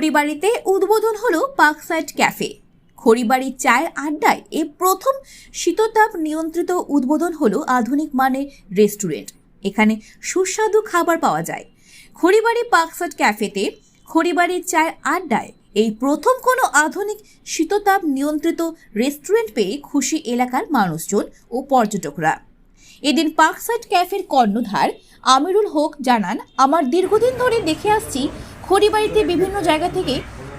খড়িবাড়িতে উদ্বোধন হলো পার্কসাইড ক্যাফে। খড়িবাড়ির চায়ের আড্ডায় এই প্রথম শীততাপ নিয়ন্ত্রিত উদ্বোধন হলো আধুনিক মানের রেস্টুরেন্ট। এখানে সুস্বাদু খাবার পাওয়া যায়। খড়িবাড়ি পার্কসাইড ক্যাফেতে খড়িবাড়ির চায়ের আড্ডায় এই প্রথম কোনো আধুনিক শীততাপ নিয়ন্ত্রিত রেস্টুরেন্ট পেয়ে খুশি এলাকার মানুষজন ও পর্যটকরা। এদিন পার্কসাইড ক্যাফের কর্ণধার আমিরুল হক জানান, আমার দীর্ঘদিন ধরে দেখে আসছি খড়িবাড়িতে বিভিন্ন জায়গা থেকে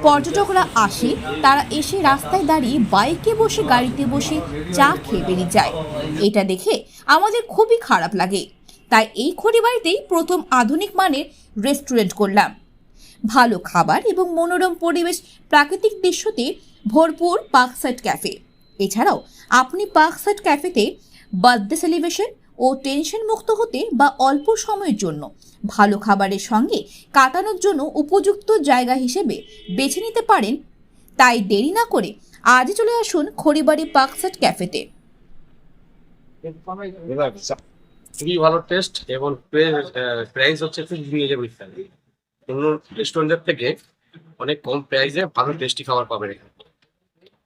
পর্যটকরা আসে। তারা এসে রাস্তায় দাঁড়িয়ে বাইকে বসে, গাড়িতে বসে চা খেয়ে বেরিয়ে যায়। এটা দেখে আমাদের খুবই খারাপ লাগে। তাই এই খড়িবাড়িতেই প্রথম আধুনিক মানের রেস্টুরেন্ট করলাম। ভালো খাবার এবং মনোরম পরিবেশ প্রাকৃতিক দৃশ্যতে ভরপুর পার্কসাইড ক্যাফে। এছাড়াও, আপনি পার্কসাইড ক্যাফেতে বার্থডে সেলিব্রেশন ও টেনশন মুক্ত হতে বা অল্প সময়ের জন্য ভালো খাবারের সঙ্গে কাটানোর জন্য উপযুক্ত জায়গা হিসেবে বেছে নিতে পারেন। তাই দেরি না করে আজই চলে আসুন খড়িবাড়ি পার্কসাইড ক্যাফেতে। খুবই ভালো টেস্ট এবং প্রাইস হচ্ছে খুব রিজনেবল অন্য রেস্টুরেন্টের থেকে অনেক কম প্রাইসে ভালো টেস্টি খাবার পাবেন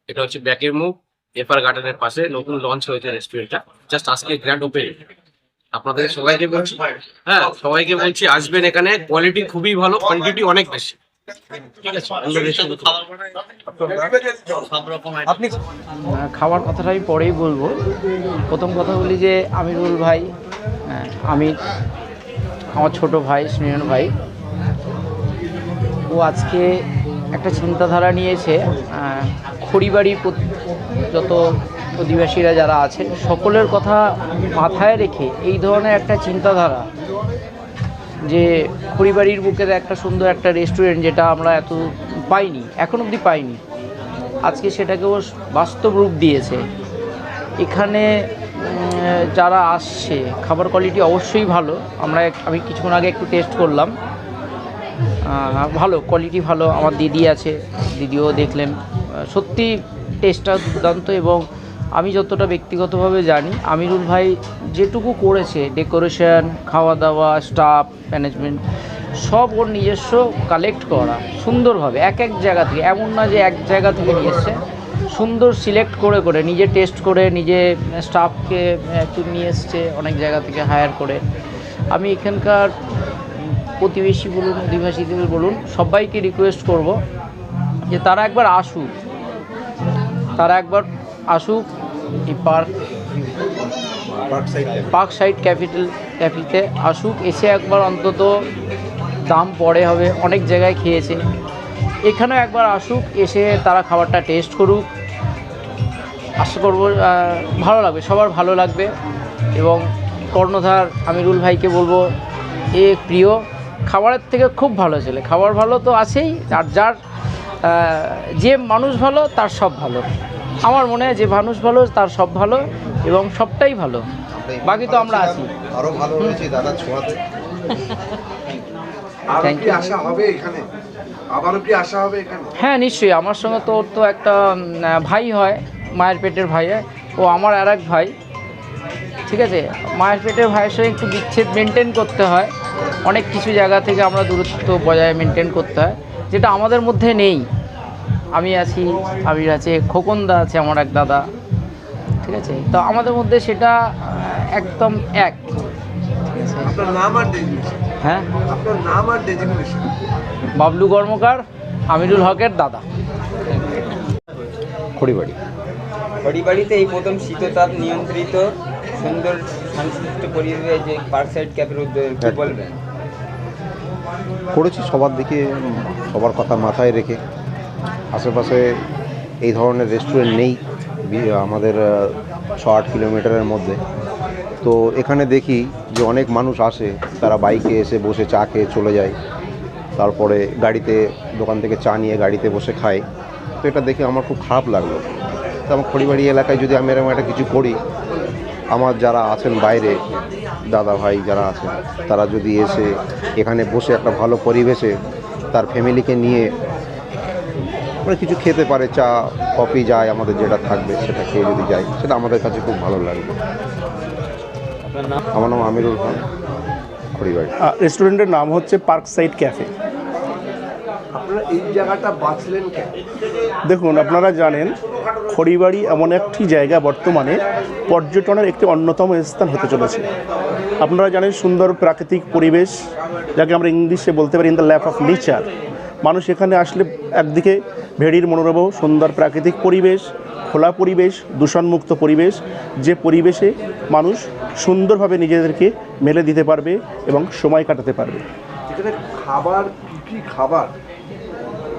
এটা হচ্ছে ব্যাকের মুখ এফআর গার্ডেনের পাশে নতুন লঞ্চ হয়েছে রেস্টুরেন্টটা জাস্ট আজকে গ্র্যান্ড ওপেন আপনাদের সবাইকে বলছি হ্যাঁ সবাইকে বলছি আসবেন এখানে। কোয়ালিটি খুবই ভালো কোয়ান্টিটি অনেক বেশি। আপনি খাওয়ার আমি পরেই বলব। প্রথম কথা বলি যে আমিরুল ভাই হ্যাঁ, আমির ছোট ভাই স্নেহন ভাই ও আজকে একটা চিন্তাধারা নিয়েছে খড়িবাড়ি যত অধিবাসীরা যারা আছে সকলের কথা মাথায় রেখে এই ধরনের একটা চিন্তাধারা যে খড়িবাড়ির বুকের একটা সুন্দর একটা রেস্টুরেন্ট যেটা আমরা এত পাইনি, এখন অবধি পাইনি, আজকে সেটাকেও বাস্তব রূপ দিয়েছে। এখানে যারা আসছে, খাবার কোয়ালিটি অবশ্যই ভালো। আমরা আমি কিছুক্ষণ আগে একটু টেস্ট করলাম। ভালো কোয়ালিটি ভালো। আমার দিদি আছে, দিদিও দেখলেন। সত্যি টেস্টটা দুর্দান্ত এবং আমি যতটা ব্যক্তিগতভাবে জানি, আমিরুল ভাই যেটুকু করেছে ডেকোরেশন খাওয়া দাওয়া স্টাফ ম্যানেজমেন্ট সব ওর নিজস্ব কালেক্ট করা, সুন্দরভাবে, এক এক জায়গা থেকে, এমন না যে এক জায়গা থেকে নিয়ে সুন্দর সিলেক্ট করে করে, নিজে টেস্ট করে, নিজে স্টাফকে একটু নিয়ে এসছে, অনেক জায়গা থেকে হায়ার করে। আমি এখানকার প্রতিবেশী বলুন অধিবাসীদের বলুন, সবাইকে রিকোয়েস্ট করব যে তারা একবার আসুক। তারা একবার আসুক এই পার্ক পার্ক সাইড ক্যাপিটাল ক্যাফিতে আসুক। এসে একবার অন্তত দাম পড়ে হবে অনেক জায়গায় খেয়েছে। এখানেও একবার আসুক এসে তারা খাবারটা টেস্ট করুক। আশা করব ভালো লাগবে সবার ভালো লাগবে। এবং কর্ণধার আমিরুল ভাইকে বলব এ প্রিয় খাবারের থেকে খুব ভালো ছেলে। খাবার ভালো তো আছেই আর যার যে মানুষ ভালো তার সব ভালো। আমার মনে হয় যে মানুষ ভালো তার সব ভালো এবং সবটাই ভালো। বাকি তো আমরা আছি। আরও ভালো হয়েছে দাদা ছোঁয়াতে। হ্যাঁ নিশ্চয়ই। আমার সঙ্গে তো ওর তো একটা ভাই হয় মায়ের পেটের ভাই। হয় ও আমার আর এক ভাই। ঠিক আছে? মায়ের পেটের ভাইয়ের সঙ্গে একটু বিচ্ছেদ মেনটেন করতে হয়। অনেক কিছু জায়গা থেকে আমরা দূরত্ব বজায় মেনটেন করতে হয়। যেটা আমাদের মধ্যে নেই। আমি আছি আমির আছে খোকনদা আছে আমার এক দাদা। ঠিক আছে? তো আমাদের মধ্যে সেটা একদম এক। হ্যাঁ? আপনার নাম বাবলু কর্মকার আমিরুল হকের দাদা। খড়িবাড়ি। খড়িবাড়িতে এই প্রথম শীততাপ নিয়ন্ত্রিত সুন্দর শান্তশিষ্ট পরিবেশে যে পার্ক সাইড ক্যাফের উদ্যোগ বলবেন? করেছি, সবার দিকে, সবার কথা মাথায় রেখে। আশেপাশে এই ধরনের রেস্টুরেন্ট নেই আমাদের ছ আট কিলোমিটারের মধ্যে। তো এখানে দেখি যে অনেক মানুষ আসে, তারা বাইকে এসে বসে চা খেয়ে চলে যায়। তারপরে গাড়িতে, দোকান থেকে চা নিয়ে গাড়িতে বসে খায়। তো এটা দেখে আমার খুব খারাপ লাগল। তো আমার খড়িবাড়ি এলাকায় যদি আমি এরকম একটা কিছু করি আমার যারা আছেন বাইরে দাদা ভাই যারা আছেন তারা যদি এসে এখানে বসে একটা ভালো পরিবেশে তার ফ্যামিলিকে নিয়ে মানে কিছু খেতে পারে চা কফি যায় আমাদের যেটা থাকবে সেটা খেয়ে যদি যায় সেটা আমাদের কাছে খুব ভালো লাগবে। আমার নাম আমিরুল খান খড়িবাড়ি রেস্টুরেন্টের নাম হচ্ছে পার্ক সাইড ক্যাফে আপনারা এই জায়গাটা বাঁচলেন কেন? দেখুন আপনারা জানেন খড়িবাড়ি এমন একটি জায়গা বর্তমানে পর্যটনের একটি অন্যতম স্থান হতে চলেছে। আপনারা জানেন সুন্দর প্রাকৃতিক পরিবেশ যাকে আমরা ইংলিশে বলতে পারি in the lap of nature মানুষ এখানে আসলে একদিকে ভেড়ির মনোরম সুন্দর প্রাকৃতিক পরিবেশ খোলা পরিবেশ দূষণমুক্ত পরিবেশ যে পরিবেশে মানুষ সুন্দরভাবে নিজেদেরকে মেলে দিতে পারবে এবং সময় কাটাতে পারবে। এখানে খাবার কি কি খাবার?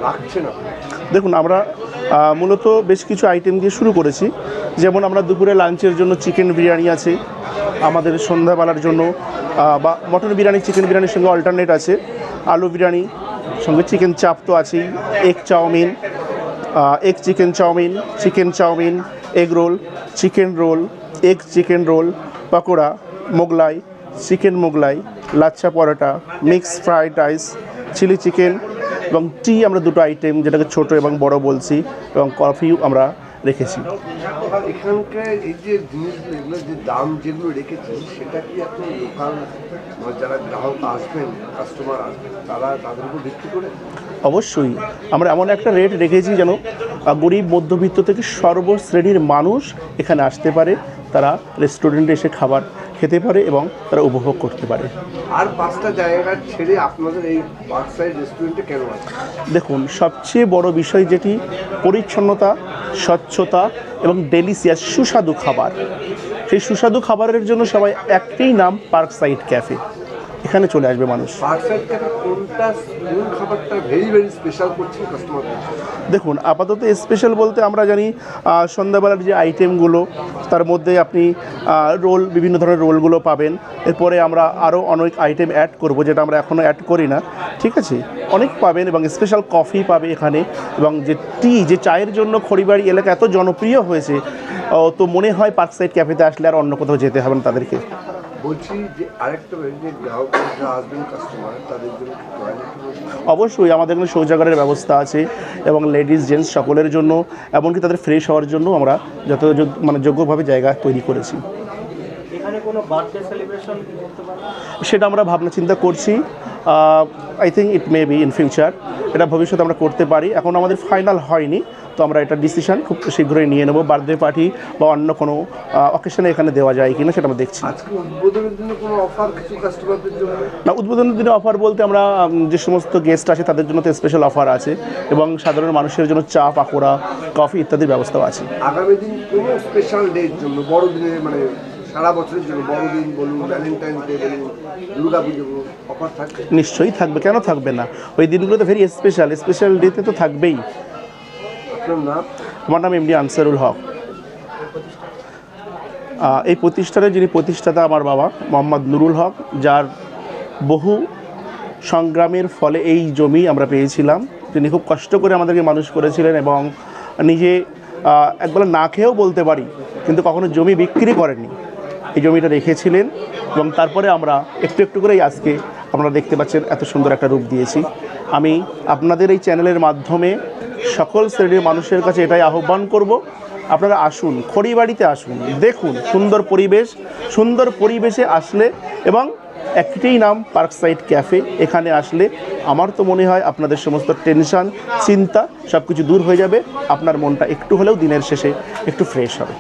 রাখছেন আপনি দেখুন, আমরা মূলত বেশ কিছু আইটেম দিয়ে শুরু করেছি। যেমন আমরা দুপুরে লাঞ্চের জন্য চিকেন বিরিয়ানি আছে, আমাদের সন্ধ্যাবেলার জন্য বা মটন বিরিয়ানি চিকেন বিরিয়ানির সঙ্গে অল্টারনেট আছে। আলু বিরিয়ানি, সঙ্গে চিকেন চাপ তো আছেই egg chowmein egg chicken chowmein chicken chowmein egg roll chicken roll egg chicken roll pakora, Mughlai chicken Mughlai, lachha paratha mix fried rice chilli chicken এবং টি আমরা দুটো আইটেম যেটাকে ছোট এবং বড় বলছি এবং কফিও আমরা রেখেছি। এখানকার এই যে জিনিসগুলো এগুলো যে দাম যেগুলো রেখেছেন সেটা কি আপনি লোকাল যারা গ্রাহক আসবেন কাস্টমার আসবেন তারা তাদের উপর ভিত্তি করে? অবশ্যই। আমরা এমন একটা রেট রেখেছি যেন গরিব মধ্যবিত্ত থেকে সর্বশ্রেণীর মানুষ এখানে আসতে পারে তারা রেস্টুরেন্টে এসে খাবার খেতে পারে এবং তারা উপভোগ করতে পারে। আর পাঁচটা জায়গা ছেড়ে আপনাদের এই পার্কসাইড রেস্টুরেন্টে কেন দেখুন সবচেয়ে বড় বিষয় যেটি পরিচ্ছন্নতা স্বচ্ছতা এবং ডেলিসিয়াস সুস্বাদু খাবার। সেই সুস্বাদু খাবারের জন্য সবাই একটাই নাম পার্ক সাইড ক্যাফে। এখানে চলে আসবে মানুষ। দেখুন আপাতত স্পেশাল বলতে আমরা জানি সন্ধ্যাবেলার যে আইটেমগুলো তার মধ্যে আপনি রোল বিভিন্ন ধরনের রোলগুলো পাবেন। এরপরে আমরা আরও অনেক আইটেম অ্যাড করব যেটা আমরা এখনও অ্যাড করি না। ঠিক আছে? অনেক পাবেন এবং স্পেশাল কফি পাবে এখানে। এবং যে টি যে চায়ের জন্য খড়িবাড়ি এলাকা এত জনপ্রিয় হয়েছে তো মনে হয় পার্কসাইড ক্যাফেতে আসলে আর অন্য কোথাও যেতে হবে না তাদেরকে। বলছি যে আরেকটা আসবেন অবশ্যই, আমাদের এখানে শৌচাগারের ব্যবস্থা আছে এবং লেডিস জেন্টস সকলের জন্য, এমনকি তাদের ফ্রেশ হওয়ার জন্য আমরা যত মানে যোগ্যভাবে জায়গা তৈরি করেছি। সেটা আমরা ভাবনা চিন্তা করছি। I think it may be in future এটা ভবিষ্যতে আমরা করতে পারি। এখন আমাদের ফাইনাল হয়নি তো আমরা এটা ডিসিশন খুব শীঘ্রই নিয়ে নেব। বার্থডে পার্টি বা অন্য কোনো অকেশনে এখানে দেওয়া যায় কিনা সেটা আমরা দেখছি। কাস্টমারদের না উদ্বোধনের দিনে অফার বলতে আমরা যে সমস্ত গেস্ট আছে তাদের জন্য তো স্পেশাল অফার আছে এবং সাধারণ মানুষের জন্য চা পাকোড়া কফি ইত্যাদির ব্যবস্থাও আছে। আগামী দিন কোনো স্পেশাল ডের জন্য মানে সারা বছরের জন্য বড়দিন বলুন ভ্যালেন্টাইন্স ডে বলুন দুর্গা পুজো বলুন অফার থাকবে? নিশ্চয়ই থাকবে কেন থাকবে না? ওই দিনগুলো তো ভেরি স্পেশাল স্পেশাল ডেতে তো থাকবেই। আপনার নাম? আমার নাম এমডি আনসারুল হক। এই প্রতিষ্ঠানের যিনি প্রতিষ্ঠাতা আমার বাবা মোহাম্মদ নুরুল হক যার বহু সংগ্রামের ফলে এই জমি আমরা পেয়েছিলাম। তিনি খুব কষ্ট করে আমাদেরকে মানুষ করেছিলেন এবং নিজে একবেলা না খেয়েও বলতে পারি কিন্তু কখনো জমি বিক্রি করেননি। এই জমিটা রেখেছিলেন এবং তারপরে আমরা একটু একটু করেই আজকে আপনারা দেখতে পাচ্ছেন এত সুন্দর একটা রূপ দিয়েছি। আমি আপনাদের এই চ্যানেলের মাধ্যমে সকল শ্রেণির মানুষের কাছে এটাই আহ্বান করব। আপনারা আসুন, খড়িবাড়িতে আসুন, দেখুন সুন্দর পরিবেশ, সুন্দর পরিবেশে আসলে এবং একটিই নাম পার্ক সাইড ক্যাফে এখানে আসলে আমার তো মনে হয় আপনাদের সমস্ত টেনশন, চিন্তা সব কিছু দূর হয়ে যাবে। আপনার মনটা একটু হলেও দিনের শেষে একটু ফ্রেশ হবে।